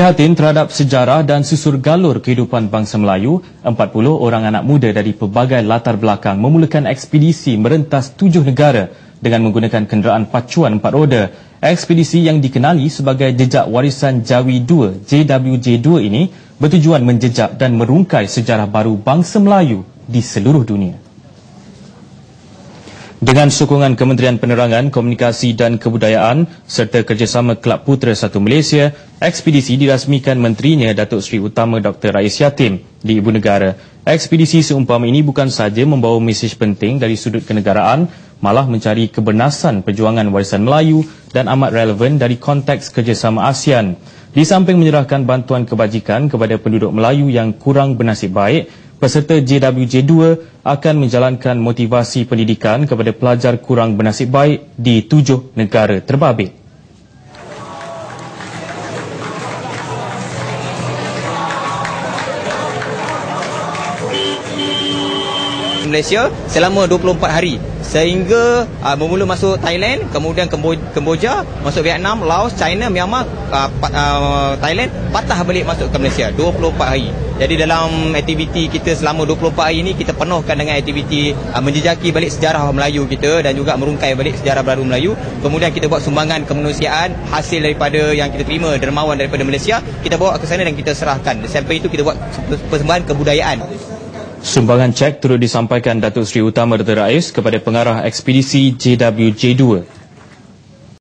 Prihatin terhadap sejarah dan susur galur kehidupan bangsa Melayu, 40 orang anak muda dari pelbagai latar belakang memulakan ekspedisi merentas tujuh negara dengan menggunakan kenderaan pacuan empat roda. Ekspedisi yang dikenali sebagai Jejak Warisan Jawi 2 JWJ2 ini bertujuan menjejak dan merungkai sejarah baru bangsa Melayu di seluruh dunia. Dengan sokongan Kementerian Penerangan, Komunikasi dan Kebudayaan serta kerjasama Kelab Putera Satu Malaysia, ekspedisi dirasmikan menterinya Datuk Seri Utama Dr. Rais Yatim di Ibu Negara. Ekspedisi seumpama ini bukan sahaja membawa mesej penting dari sudut kenegaraan, malah mencari kebernasan perjuangan warisan Melayu dan amat relevan dari konteks kerjasama ASEAN. Di samping menyerahkan bantuan kebajikan kepada penduduk Melayu yang kurang bernasib baik, peserta JWJ2 akan menjalankan motivasi pendidikan kepada pelajar kurang bernasib baik di tujuh negara terbabit. Malaysia selama 24 hari sehingga uh, bermula masuk Thailand kemudian Kemboja masuk Vietnam Laos China Myanmar uh, uh, Thailand patah balik masuk ke Malaysia. 24 hari. Jadi dalam aktiviti kita selama 24 hari ini kita penuhkan dengan aktiviti uh, menjejaki balik sejarah Melayu kita dan juga merungkai balik sejarah baru Melayu. Kemudian kita buat sumbangan kemanusiaan hasil daripada yang kita terima dermawan daripada Malaysia kita bawa ke sana dan kita serahkan. Sampai itu kita buat persembahan kebudayaan Sumbangan cek turut disampaikan Datuk Seri Utama Dr. Rais kepada pengarah ekspedisi JWJ2